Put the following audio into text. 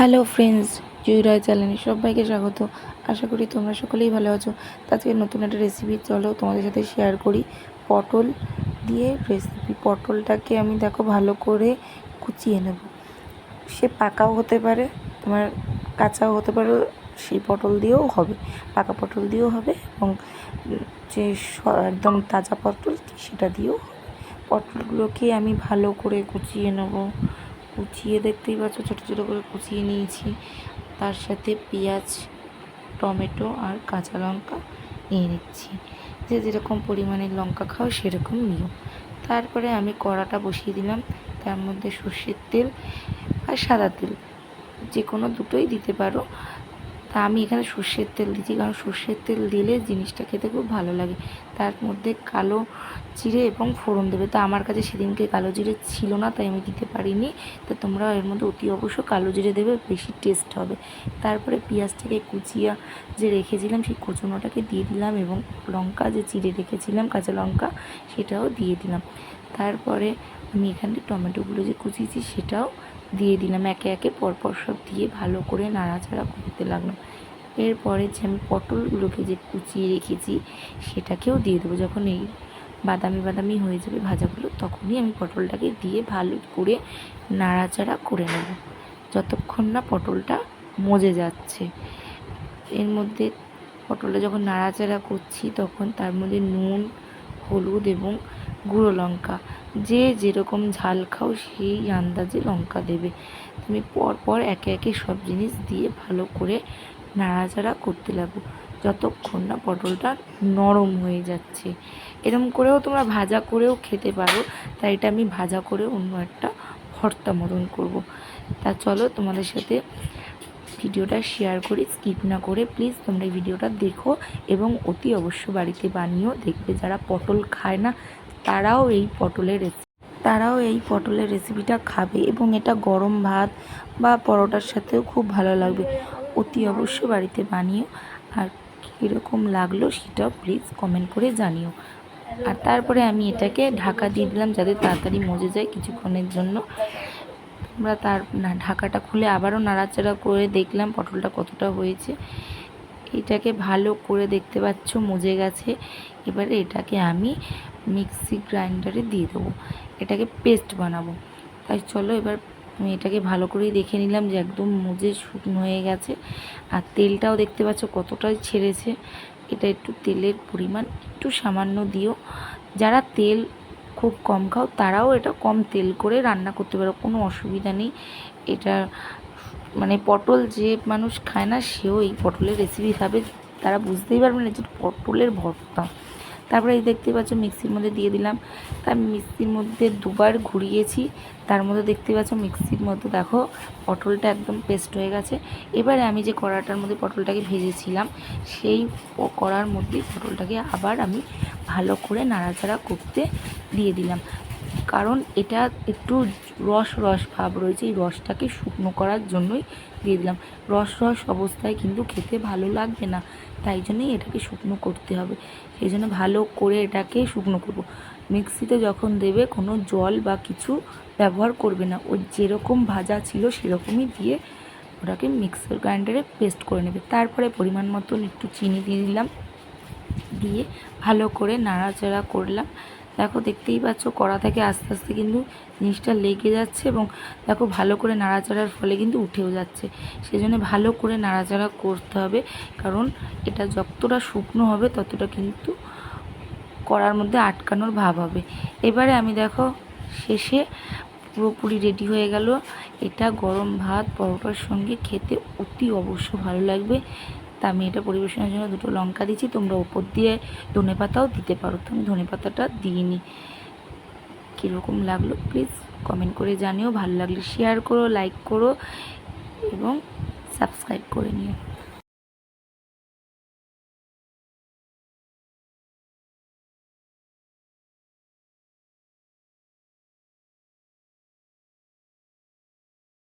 Hello friends জুই রয় চ্যানেলে সবাইকে স্বাগত। আশা করি তোমরা সকলেই ভালো আছো। আজকে নতুন একটা রেসিপি চলো তোমাদের সাথে শেয়ার করি। পটল দিয়ে রেসিপি পটলটাকে আমি দেখো ভালো করে কুচিয়ে নেব। সে পাকাও হতে পারে, তোমার কাঁচাও হতে পারে, সেই পটল দিয়েও হবে। পাকা পটল দিয়েও হবে এবং যে একদম তাজা পটল, সেটা দিয়েও হবে। পটলগুলোকে আমি ভালো করে কুচিয়ে নেব। কুচিয়ে দেখতেই পাচ্ছ, ছোটো ছোটো করে কুচিয়ে নিয়েছি। তার সাথে পেঁয়াজ, টমেটো আর কাঁচা লঙ্কা নিয়ে নিচ্ছি। যে যেরকম পরিমাণে লঙ্কা খাও সেরকম নিও। তারপরে আমি কড়াটা বসিয়ে দিলাম। তার মধ্যে সর্ষের তেল আর সাদা তেল। যে কোনো দুটোই দিতে পারো। তা আমি এখানে সর্ষের তেল দিচ্ছি কারণ সর্ষের তেল দিলে জিনিসটা খেতে খুব ভালো লাগে। তার মধ্যে কালো জিরে এবং ফোড়ন দেবে। তো আমার কাছে সেদিনকে কালো জিরে ছিল না, তাই আমি দিতে পারিনি। তো তোমরা এর মধ্যে অতি অবশ্য কালো জিরে দেবে, বেশি টেস্ট হবে। তারপরে পেঁয়াজটাকে কুচিয়া যে রেখেছিলাম, সেই কুচুনোটাকে দিয়ে দিলাম এবং লঙ্কা যে চিড়ে রেখেছিলাম, কাঁচা লঙ্কা, সেটাও দিয়ে দিলাম। তারপরে আমি এখানে টমেটোগুলো যে কুচিয়েছি, সেটাও দিয়ে দিলাম একে একে, পরপর সব দিয়ে ভালো করে নাড়াচাড়া করতে লাগলাম। এরপরে যে আমি পটলগুলোকে যে কুচিয়ে রেখেছি, সেটাকেও দিয়ে দেবো। যখন এই বাদামি বাদামি হয়ে যাবে ভাজাগুলো, তখনই আমি পটলটাকে দিয়ে ভালো করে নাড়াচাড়া করে নেব। যতক্ষণ না পটলটা মজে যাচ্ছে। এর মধ্যে পটলটা যখন নাড়াচাড়া করছি, তখন তার মধ্যে নুন, হলুদ এবং গুঁড়ো লঙ্কা। যে যেরকম ঝাল খাও, সেই আন্দাজে লঙ্কা দেবে। তুমি পরপর একে একে সব জিনিস দিয়ে ভালো করে নাড়াচাড়া করতে লাগো। যতক্ষণ না পটলটা নরম হয়ে যাচ্ছে। এরম করেও তোমরা ভাজা করেও খেতে পারো। তাই এটা আমি ভাজা করে অন্য একটা ভর্তা মতন করব। তা চলো তোমাদের সাথে ভিডিওটা শেয়ার করি। স্কিপ না করে প্লিজ তোমরা এই ভিডিওটা দেখো এবং অতি অবশ্য বাড়িতে বানিয়েও দেখবে। যারা পটল খায় না তারাও এই পটলের রেসিপি তারাও এই পটলের রেসিপিটা খাবে এবং এটা গরম ভাত বা পরোটার সাথেও খুব ভালো লাগবে। অতি অবশ্য বাড়িতে বানিও। আর কীরকম লাগল সেটাও প্লিজ কমেন্ট করে জানিও। আর তারপরে আমি এটাকে ঢাকা দিয়ে দিলাম যাতে তাড়াতাড়ি মজে যায় কিছুক্ষণের জন্য। আমরা তার ঢাকাটা খুলে আবারও নাড়াচাড়া করে দেখলাম পটলটা কতটা হয়েছে। এটাকে ভালো করে দেখতে পাচ্ছ, মজে গেছে। এবারে এটাকে আমি মিক্সি গ্রাইন্ডারে দিয়ে দেবো, এটাকে পেস্ট বানাবো। তাই চলো এবার আমি এটাকে ভালো করেই দেখে নিলাম যে একদম মজে শুকনো হয়ে গেছে। আর তেলটাও দেখতে পাচ্ছ কতটাই ছেড়েছে। এটা একটু তেলের পরিমাণ একটু সামান্য দিও। যারা তেল খুব কম খাও, তারাও এটা কম তেল করে রান্না করতে পারো, কোনো অসুবিধা নেই। এটা মানে পটল যে মানুষ খায় না, সেও এই পটলের রেসিপি খাবে। তারা বুঝতেই পারবে না যে পটলের ভর্তা। তারপরে এই দেখতে পাচ্ছ, মিক্সির মধ্যে দিয়ে দিলাম। তার মিক্সির মধ্যে দুবার ঘুরিয়েছি। তার মধ্যে দেখতে পাচ্ছ, মিক্সির মধ্যে দেখো, পটলটা একদম পেস্ট হয়ে গেছে। এবারে আমি যে কড়াটার মধ্যে পটলটাকে ভেজেছিলাম, সেই কড়ার মধ্যে পটলটাকে আবার আমি ভালো করে নাড়াচাড়া করতে দিয়ে দিলাম। কারণ এটা একটু রস রস ভাব রয়েছে, এই রসটাকে শুকনো করার জন্যই দিয়ে দিলাম। রস রস অবস্থায় কিন্তু খেতে ভালো লাগবে না, তাই জন্যই এটাকে শুকনো করতে হবে। সেই জন্য ভালো করে এটাকে শুকনো করব। মিক্সিতে যখন দেবে কোনো জল বা কিছু ব্যবহার করবে না ও যেরকম ভাজা ছিল সেরকমই দিয়ে ওটাকে মিক্সার গ্রাইন্ডারে পেস্ট করে নেবে। তারপরে পরিমাণ মতন একটু চিনি দিয়ে দিলাম, দিয়ে ভালো করে নাড়াচাড়া করলাম। দেখো দেখতেই পাচ্ছ কড়া থেকে আস্তে আস্তে কিন্তু জিনিসটা লেগে যাচ্ছে এবং দেখো ভালো করে নাড়াচাড়ার ফলে কিন্তু উঠেও যাচ্ছে। সেজন্য ভালো করে নাড়াচাড়া করতে হবে কারণ এটা যতটা শুকনো হবে ততটা কিন্তু কড়ার মধ্যে আটকানোর ভাব হবে। এবারে আমি দেখো শেষে পুরোপুরি রেডি হয়ে গেল। এটা গরম ভাত পরোটার সঙ্গে খেতে অতি অবশ্য ভালো লাগবে। তা আমি এটা পরিবেশনের জন্য দুটো লঙ্কা দিচ্ছি তোমরা ওপর দিয়ে ধনে পাতাও দিতে পারো। তো আমি ধনে পাতাটা দিইনি। কীরকম লাগল প্লিজ কমেন্ট করে জানিও। ভালো লাগলে শেয়ার করো লাইক করো, এবং সাবস্ক্রাইব করে নিও।